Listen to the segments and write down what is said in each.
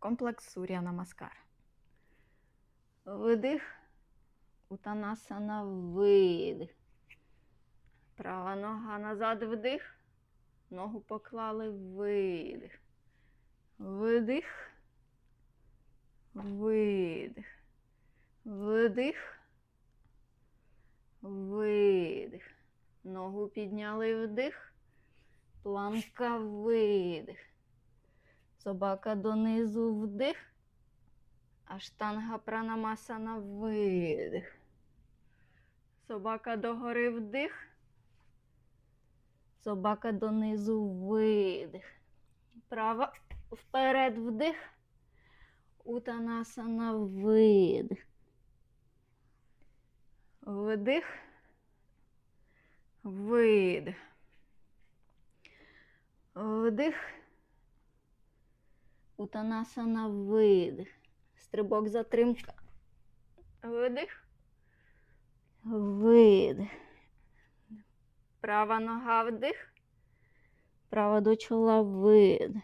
Комплекс Сурya Намаскар. Видих. Утанасана видих. Права нога назад вдих. Ногу поклали видих. Видих. Видих. Вдих. Видих. Ногу підняли вдих. Планка видих. Собака донизу вдих. а Аштанга пранамасана видих. Собака догори вдих. Собака донизу видих. Права вперед вдих. Утанасана видих. Вдих. Видих. Вдих. Утанасана видих. Стрибок затримка. Видих. Видих. Права нога вдих. Права до чола видих.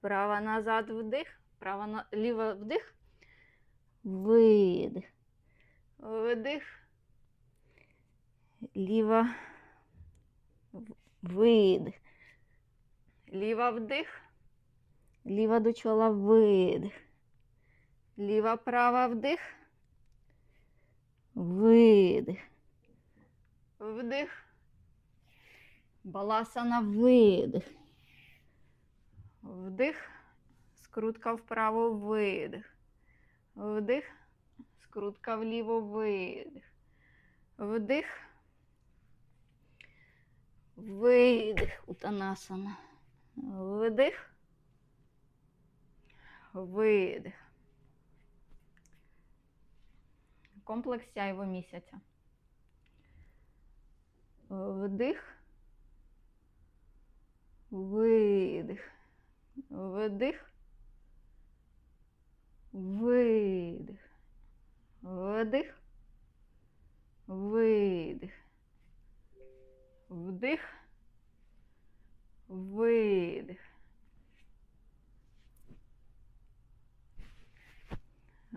Права назад вдих. Права на... ліва вдих. Видих. Вдих. Ліва. Видих. Ліва вдих. Ліва до чола видих. Ліва права вдих. Видих. Вдих. Баласана видих. Вдих. Скрутка вправо видих. Вдих. Скрутка вліво видих. Вдих. Видих. Утанасана. Вдих. Видих. Комплекс сяйво місяця. Вдих. Видих. Вдих. Видих. Вдих. Видих. Вдих. Видих.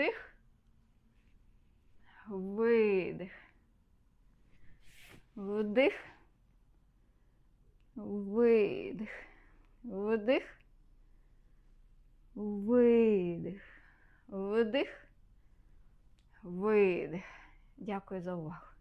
Вдих. Видих. Вдих. Видих. Вдих. Видих. Вдих. Видих. Дякую за увагу.